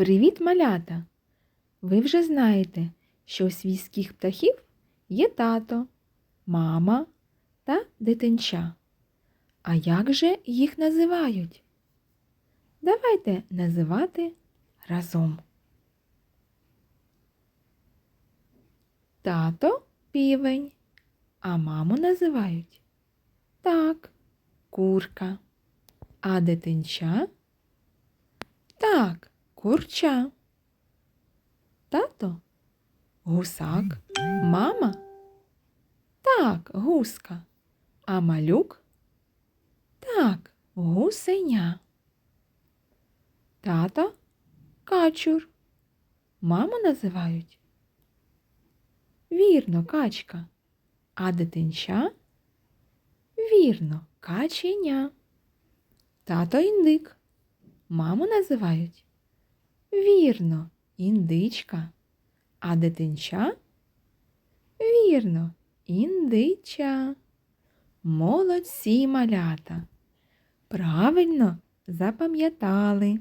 Привіт, малята! Ви вже знаєте, що у свійських птахів є тато, мама та дитинча. А як же їх називають? Давайте називати разом. Тато півень, а маму називають так, курка, а дитинча курча. Тато гусак, мама так, гуска, а малюк так, гусеня. Тато качур. Маму називають Вірно, качка. А дитинча? Вірно, каченя. Тато індик. Маму називають? Вірно, індичка. А дитинча? Вірно, індича. Молодці малята. Правильно запам'ятали.